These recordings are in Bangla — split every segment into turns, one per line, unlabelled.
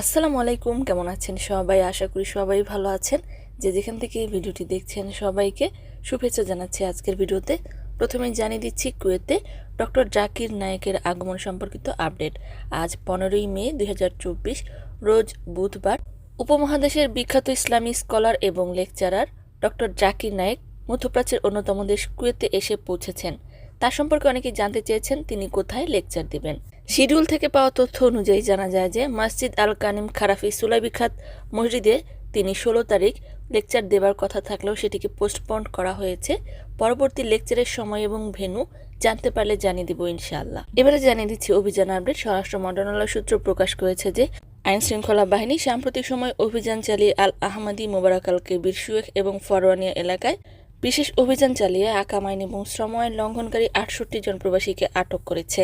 আসসালামু আলাইকুম, কেমন আছেন সবাই? আশা করি সবাই ভালো আছেন। যে যেখান থেকে এই ভিডিওটি দেখছেন সবাইকে শুভেচ্ছা জানাচ্ছি আজকের ভিডিওতে। প্রথমে জানিয়ে দিচ্ছি কুয়েতে ডক্টর জাকির নায়েকের আগমন সম্পর্কিত আপডেট। আজ পনেরোই মে দুই হাজার চব্বিশ, রোজ বুধবার। উপমহাদেশের বিখ্যাত ইসলামী স্কলার এবং লেকচারার ডক্টর জাকির নায়েক মধ্যপ্রাচ্যের অন্যতম দেশ কুয়েতে এসে পৌঁছেছেন। তার সম্পর্কে অনেকেই জানতে চেয়েছেন তিনি কোথায় লেকচার দিবেন। শিডিউল থেকে পাওয়া তথ্য অনুযায়ী জানা যায় যে মসজিদ আল কানিম খারাফি সুলাইবিখাত মসজিদে তিনি ষোলো তারিখ লেকচার দেবার কথা থাকলেও সেটিকে পোস্টপন্ড করা হয়েছে। পরবর্তী লেকচারের সময় এবং ভেন্যু জানতে পারলে জানিয়ে দিব ইনশাআল্লাহ। এবারে জানিয়ে দিচ্ছি অভিযান আপডেট। স্বরাষ্ট্র মন্ত্রণালয় সূত্র প্রকাশ করেছে যে আইন শৃঙ্খলা বাহিনী সাম্প্রতিক সময় অভিযান চালিয়ে আল আহমাদি মোবারক আল কেবির, সুয়েখ এবং ফরওয়ানিয়া এলাকায় বিশেষ অভিযান চালিয়ে আকাম আইন এবং শ্রম আইন লঙ্ঘনকারী আটষট্টি জন প্রবাসীকে আটক করেছে।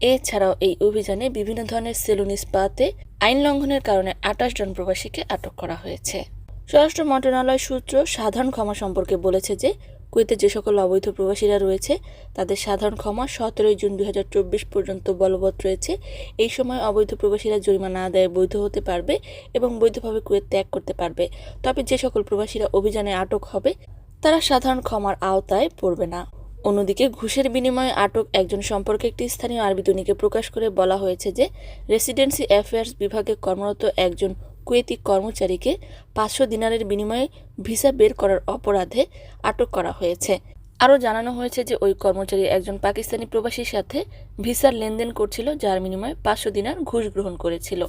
এছাড়াও এই অভিযানে বিভিন্ন ধরনের সেলুন স্পাতে আইন লঙ্ঘনের কারণে আঠাশ জন প্রবাসীকে আটক করা হয়েছে। স্বরাষ্ট্র মন্ত্রণালয় সূত্র সাধারণ ক্ষমা সম্পর্কে বলেছে যে, কুয়েতে যে সকল অবৈধ প্রবাসীরা রয়েছে, তাদের সাধারণ ক্ষমা সতেরোই জুন দুই হাজার চব্বিশ পর্যন্ত বলবৎ রয়েছে। এই সময় অবৈধ প্রবাসীরা জরিমানা আদায়ে বৈধ হতে পারবে এবং বৈধভাবে কুয়েত ত্যাগ করতে পারবে। তবে যে সকল প্রবাসীরা অভিযানে আটক হবে, তারা সাধারণ ক্ষমার আওতায় পড়বে না। অন্যদিকে ঘুষের বিনিময়ে আটক একজন সম্পর্কে একটি স্থানীয় আরবি দৈনিকে প্রকাশ করে বলা হয়েছে যে রেসিডেন্সি অ্যাফেয়ার্স বিভাগে কর্মরত একজন কুয়েতি কর্মচারীকে পাঁচশো দিনারের বিনিময়ে ভিসা বের করার অপরাধে আটক করা হয়েছে। আরও জানানো হয়েছে যে ওই কর্মচারী একজন পাকিস্তানি প্রবাসীর সাথে ভিসার লেনদেন করছিল, যার বিনিময়ে পাঁচশো দিনার ঘুষ গ্রহণ করেছিল।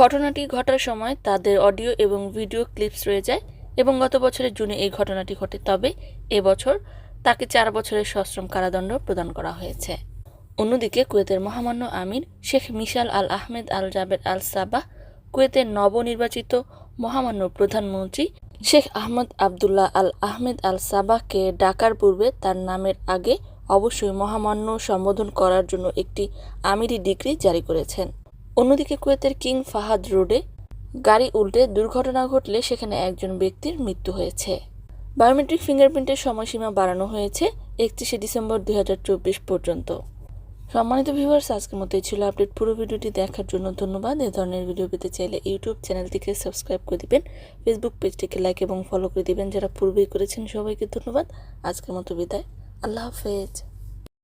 ঘটনাটি ঘটার সময় তাদের অডিও এবং ভিডিও ক্লিপস রয়ে যায় এবং গত বছরের জুনে এই ঘটনাটি ঘটে। তবে এবছর তাকে চার বছরের সশ্রম কারাদণ্ড প্রদান করা হয়েছে। অন্যদিকে কুয়েতের মহামান্য Amir Sheikh Mishal Al Ahmad Al Jaber Al Sabah, কুয়েতের নবনির্বাচিত মহামান্য প্রধানমন্ত্রী শেখ আহমদ আবদুল্লাহ আল আহমেদ আল সাবাহকে ডাকার পূর্বে তার নামের আগে অবশ্যই মহামান্য সম্বোধন করার জন্য একটি আমিরি ডিগ্রি জারি করেছেন। অন্যদিকে কুয়েতের কিং ফাহাদ রোডে গাড়ি উল্টে দুর্ঘটনা ঘটলে সেখানে একজন ব্যক্তির মৃত্যু হয়েছে। বায়োমেট্রিক ফিঙ্গারপ্রিন্টের সময়সীমা বাড়ানো হয়েছে একত্রিশে ডিসেম্বর দু হাজার চব্বিশ পর্যন্ত। সম্মানিত ভিউয়ার্স, আজকের মতো ছিল আপডেট পুরো ভিডিওটি দেখার জন্য ধন্যবাদ। এ ধরনের ভিডিও পেতে চাইলে ইউটিউব চ্যানেলটিকে সাবস্ক্রাইব করে দিবেন, ফেসবুক পেজটিকে লাইক এবং ফলো করে দিবেন। যারা পূর্বেই করেছেন, সবাইকে ধন্যবাদ। আজকের মতো বিদায়। আল্লাহ হাফেজ।